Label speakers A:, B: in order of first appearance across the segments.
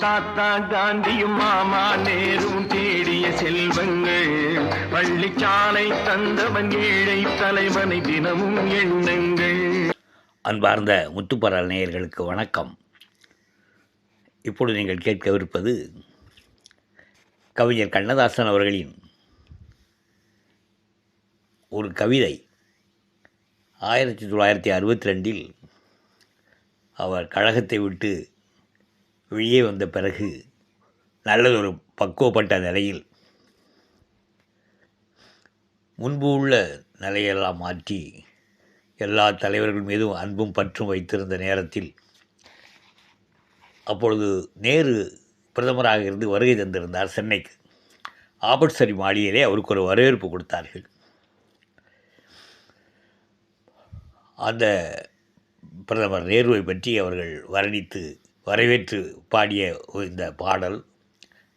A: தாத்தா காந்தியும் மாமா நேரும் தேடிய செல்வங்கள். பள்ளிச்சாலை தந்தவன் ஏழை தலைவனை தினமும் எண்ணங்கள்.
B: அன்பார்ந்த முத்துப்பரல் நேயர்களுக்கு வணக்கம். இப்பொழுது நீங்கள் கேட்கவிருப்பது கவிஞர் கண்ணதாசன் அவர்களின் ஒரு கவிதை. ஆயிரத்தி தொள்ளாயிரத்தி அறுபத்தி ரெண்டில் அவர் கழகத்தை விட்டு வெளியே வந்த பிறகு நல்லதொரு பக்குவப்பட்ட நிலையில் முன்பு உள்ள நிலையெல்லாம் மாற்றி எல்லா தலைவர்கள் மீதும் அன்பும் பற்றும் வைத்திருந்த நேரத்தில் அப்பொழுது நேரு பிரதமராக இருந்து வருகை தந்திருந்தார் சென்னைக்கு. ஆபட்சரி மாளிகையிலே அவருக்கு ஒரு வரவேற்பு கொடுத்தார்கள். அந்த பிரதமர் நேருவை பற்றி அவர்கள் வர்ணித்து வரவேற்று பாடிய இந்த பாடல்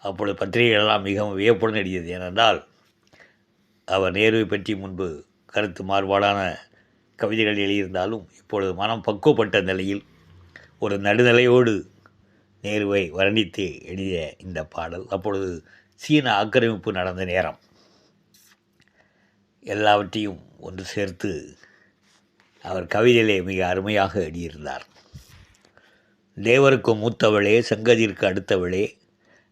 B: அப்பொழுது பத்திரிகைகளெல்லாம் மிகவும் வியப்புடன் எழுதியது. ஏனென்றால் அவர் நேருவை பற்றி முன்பு கருத்து மாறுபாடான கவிதைகள் எழுதியிருந்தாலும் இப்பொழுது மனம் பக்குவப்பட்ட நிலையில் ஒரு நடுநிலையோடு நேருவை வர்ணித்து எழுதிய இந்த பாடல் அப்பொழுது சீன ஆக்கிரமிப்பு நடந்த நேரம். எல்லாவற்றையும் ஒன்று சேர்த்து அவர் கவிதையிலே மிக அருமையாக எழுதியிருந்தார். தேவருக்கு மூத்தவளே செங்கதிற்கு அடுத்தவளே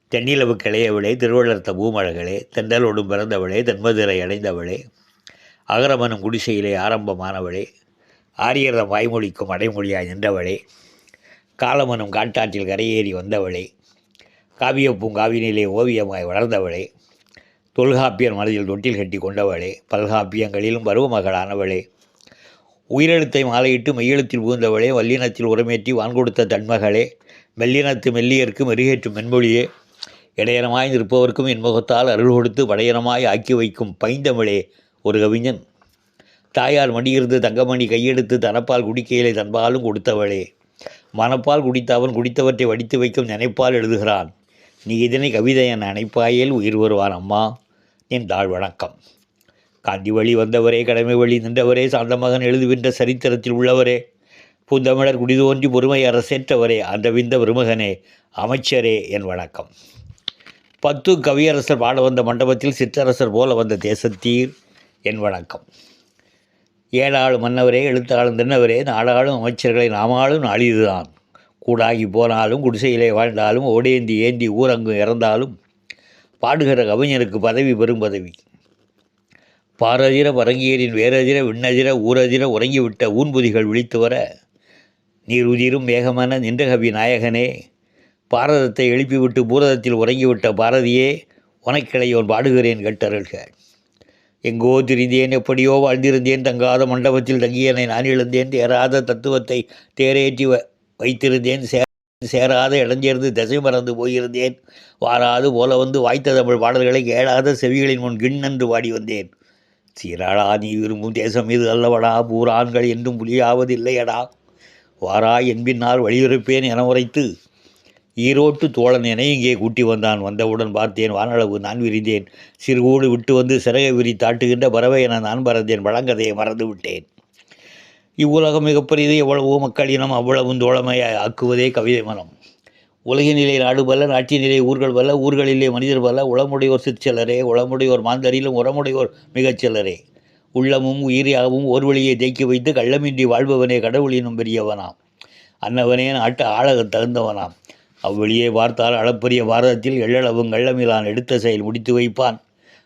B: தென்னிலவு கிளையவளே திருவள்ளர்த்த பூமழகளே தென்றலோடும் பிறந்தவளே தென்மதுரை அடைந்தவளே அகரமனும் குடிசையிலே ஆரம்பமானவளே ஆரியரம் வாய்மொழிக்கும் அடைமொழியாய் நின்றவளே காலமனும் காட்டாற்றில் கரையேறி வந்தவளே காவியப் பூங்காவினிலே ஓவியமாய் வளர்ந்தவளே தொல்காப்பியர் மனதில் தொட்டில் கட்டி கொண்டவளே பல்காப்பியங்களிலும் பருவமகளானவளே உயிரெழுத்தை மாலையிட்டு மெய்யெழுத்தில் புகுந்தவளே வல்லினத்தில் உரமேற்றி வான் கொடுத்த தன்மகளே மெல்லினத்து மெல்லியர்க்கு மெருகேற்றும் மென்மொழியே. இடையனமாய் நிற்பவர்க்கும் இன்முகத்தால் அருள் கொடுத்து படையனமாய் ஆக்கி வைக்கும் பைந்தமிழே ஒரு கவிஞன். தாயார் மடியிருந்து தங்கமணி கையெடுத்து தனப்பால் குடிக்கையிலே தன்பாலும் கொடுத்தவளே. மனப்பால் குடித்த அவன் குடித்தவற்றை வடித்து வைக்கும் நினைப்பால் எழுதுகிறான். நீ இதனை கவிதை என நினைப்பாயில் உயிர் வருவான் அம்மா. என் தாழ் வணக்கம். காந்தி வழி வந்தவரே கடமை வழி நின்றவரே சாந்த மகன் எழுதுகின்ற சரித்திரத்தில் உள்ளவரே புந்தமிழர் குடிதோன்றி பொறுமை அரசேற்றவரே அந்த விந்த விருமகனே அமைச்சரே என் வணக்கம். பத்து கவியரசர் பாட வந்த மண்டபத்தில் சிற்றரசர் போல வந்த தேசத்தீர் என் வணக்கம். ஏழாள் மன்னவரே எழுத்தாளும் தின்னவரே நாடாளும் அமைச்சர்களை நாமாளும் நாளிதுதான். கூடாகி போனாலும் குடிசையிலே வாழ்ந்தாலும் ஓடேந்தி ஏந்தி ஊரங்கும் இறந்தாலும் பாடுகிற கவிஞருக்கு பதவி பெரும் பதவி. பாரதிர வரங்கியரின் வேரதிர விண்ணதிர ஊரதிர உறங்கிவிட்ட ஊன்புதிகள் விழித்து வர நீர் உதிரும் வேகமான நின்றகவி நாயகனே பாரதத்தை எழுப்பிவிட்டு பூரதத்தில் உறங்கிவிட்ட பாரதியே உனக்கிளையோன் பாடுகிறேன் கேட்டருள்க. எங்கோ திரிந்தேன் எப்படியோ வாழ்ந்திருந்தேன் தங்காத மண்டபத்தில் தங்கியனை நான் இழந்தேன் தேராத தத்துவத்தை தேரேற்றி வைத்திருந்தேன் சே சேராத இடஞ்சேர்ந்து திசை மறந்து போயிருந்தேன். வாராது போல வந்து வாய்த்த தமிழ் பாடல்களை கேளாத செவிகளின் முன் கிண்ணென்று வாடி வந்தேன். சீராளா நீ விரும்பும் தேசம் இது அல்லவடா பூரான்கள் என்றும் புலியாவதில்லையடா. வாரா என்பின்னால் வலியுறுப்பேன் என உரைத்து ஈரோட்டு தோழன் என இங்கே கூட்டி வந்தான். வந்தவுடன் பார்த்தேன் வானளவு நான் விரிந்தேன். சிறுகூடு விட்டு வந்து சிறகை விரி தாட்டுகின்ற பறவை என நான் பறந்தேன். பழங்கதையை மறந்து விட்டேன் இவ்வுலகம் மிகப்பெரியது எவ்வளவோ மக்களினம் அவ்வளவும் தோழமையை ஆக்குவதே கவிதை மனம். உலகினிலே நாடு பல நாட்டினிலே ஊர்கள் பல ஊர்களிலே மனிதர் பல உளமுடையோர் சிற்சிலரே உளமுடையோர் மாந்தரிலும் உரமுடையோர் மிகச்சிலரே உள்ளமும் உயிரியாகவும் ஒரு வழியை தேக்கி வைத்து கள்ளமின்றி வாழ்பவனே கடவுளினும் பெரியவனாம். அன்னவனே நாட்டு ஆழகத் தகுந்தவனாம். அவ்வழியே பார்த்தால் அளப்பரிய பாரதத்தில் எள்ளளவும் கள்ளமிலான் எடுத்த செயல் முடித்து வைப்பான்.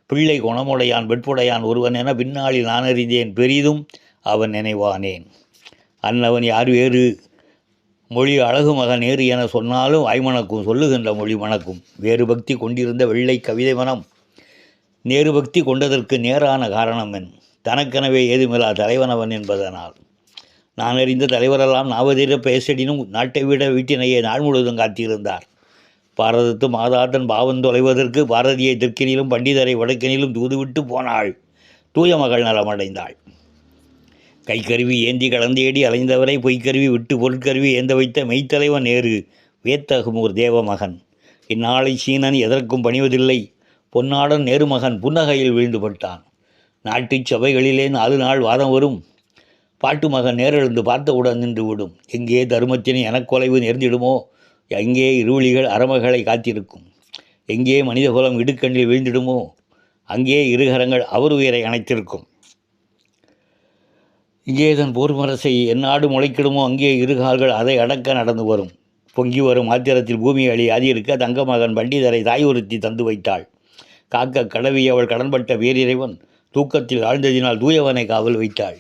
B: பிள்ளை குணமுடையான் வெட்புடையான் ஒருவன் என பின்னாளில் நான் அறிந்தேன் பெரிதும் அவன் நினைவானேன். அன்னவன் யார் வேறு? மொழி அழகு மகன் என சொன்னாலும் வாய்மணக்கும் சொல்லுகின்ற மொழி மணக்கும். வேறு பக்தி கொண்டிருந்த வெள்ளை கவிதை மனம் நேரு பக்தி கொண்டதற்கு நேரான காரணம் என். தனக்கெனவே ஏதுமில்லா தலைவனவன் என்பதனால். நான் அறிந்த தலைவரெல்லாம் நாவதீர பேசடினும் நாட்டை விட வீட்டினையே நாள் முழுவதும் காத்திருந்தார். பாரதத்து மாதாத்தன் பாவம் தொலைவதற்கு பாரதியை தெற்கினிலும் பண்டிதரை வடக்கினிலும் தூதுவிட்டு போனாள். தூய மகள் நலமடைந்தாள். கைக்கருவி ஏந்தி கலந்தேடி அலைந்தவரை பொய்க்கருவி விட்டு பொருட்கருவி ஏந்த வைத்த மெய்த்தலைவன் நேரு வேத்தகுமூர் தேவமகன். இந்நாளை சீனன் எதற்கும் பணிவதில்லை. பொன்னாடன் நேருமகன் புன்னகையில் விழுந்துபட்டான். நாட்டு நாட்டுச் சபைகளிலே நாலு நாள் வாதம் வரும். பாட்டு மகன் நேரெழுந்து பார்த்தவுடன் நின்று விடும் எங்கே தருமத்தினை எனக்கொலைவு நேர்ந்திடுமோ? எங்கே இருளிகள் அறமகளை காத்திருக்கும். எங்கே மனிதகுலம் இடுக்கண்ணில் வீழ்ந்திடுமோ? அங்கே இருகரங்கள் அவர் உயிரை அணைத்திருக்கும். இங்கே தன் போர் எந்நாடு முளைக்கிடுமோ? அங்கே இருகால்கள் அதை அடக்க நடந்து வரும். பொங்கி வரும் ஆத்திரத்தில் பூமி அழி அதிருக்க தங்க மகன் பண்டிதரை தாயுறுத்தி தந்து வைத்தாள். காக்க கடவி அவள் கடன்பட்ட வேறிறைவன் தூக்கத்தில் ஆழ்ந்ததினால் தூயவனை காவல் வைத்தாள்.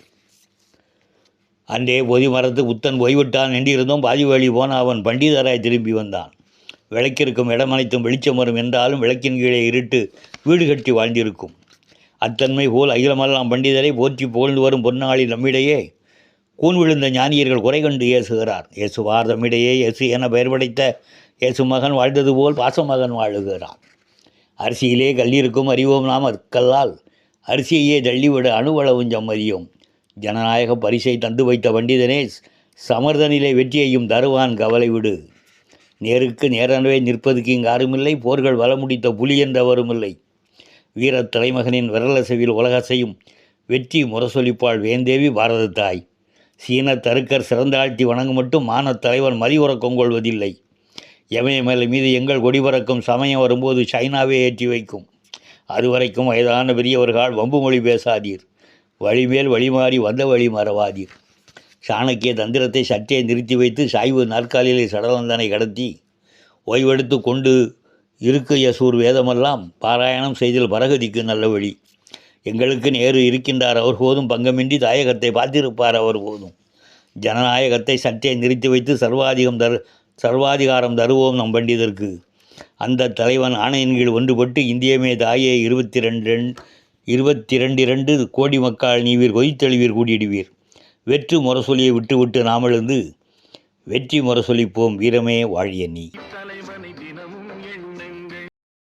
B: அன்றே பொதி மரத்து புத்தன் போய்விட்டான் என்றிருந்தும் பாதி வழி போன அவன் பண்டிதராய் திரும்பி வந்தான். விளக்கிற்கும் இடமனைத்தும் வெளிச்சம் வரும் என்றாலும் விளக்கின் கீழே இருட்டு வீடு கட்டி வாழ்ந்திருக்கும். அத்தன்மை போல் அகிலமெல்லாம் பண்டிதரை போற்றி புகழ்ந்து வரும் பொன்னாளி நம்மிடையே. கூன் விழுந்த ஞானியர்கள் குறை கண்டு ஏசுகிறார். இயேசுவார் தம்மிடையே இயேசு என பெயர் படைத்த இயேசு மகன் வாழ்ந்தது போல் பாசமகன் வாழுகிறார். அரிசியிலே கல்லிருக்கும் அறிவோம் நாம் அற்கல்லால். அரிசியையே தள்ளிவிட அணுவளவும் சம்மதியோம். ஜனநாயக பரிசை தந்து வைத்த பண்டிதனே சமர்தனிலே வெற்றியையும் தருவான் கவலை விடு. நேருக்கு நேரனவே நிற்பதுக்கு இங்கு யாருமில்லை போர்கள் வளமுடித்த புலி என்றவரும் வீர வீரத் தலைமகனின் விரலசைவில் உலகசையும் வெற்றி முரசொலிப்பாள் வேந்தேவி பாரத தாய் சீன தருக்கர் சிறந்தாழ்த்தி வணங்கும் மட்டும் மானத் தலைவன் மதியுறக்கம் கொள்வதில்லை எமயமலை மீது எங்கள் கொடி பறக்கும் சமயம் வரும்போது சைனாவே ஏற்றி வைக்கும். அதுவரைக்கும் வயதான பெரியவர்கள் வம்பு மொழி பேசாதீர். வழிமேல் வழிமாறி வந்த வழி மறவாதீர். சாணக்கிய தந்திரத்தை சற்றே நிறுத்தி வைத்து சாய்வு நாற்காலியிலே சடலந்தனை கடத்தி ஓய்வெடுத்து கொண்டு இருக்கு யசூர் வேதமெல்லாம் பாராயணம் செய்தல் பரகதிக்கு நல்ல வழி. எங்களுக்கு நேரு இருக்கின்றார் அவர் போதும் பங்கமின்றி தாயகத்தை பார்த்திருப்பார் அவர் போதும். ஜனநாயகத்தை சற்றே நிறுத்தி வைத்து சர்வாதிகம் தரு சர்வாதிகாரம் தருவோம் நம் பண்டிதற்கு அந்த தலைவன் ஆணையின் கீழ் ஒன்றுபட்டு இந்தியமே தாயே இருபத்தி ரெண்டு இருபத்தி ரெண்டு இரண்டு கோடி மக்கள் நீவீர் கொதித்தெழுவீர் கூடிடுவீர் வெற்று முரசொலியை விட்டுவிட்டு நாமெழுந்து வெற்றி முரசொலிப்போம் வீரமே வாழிய நீ.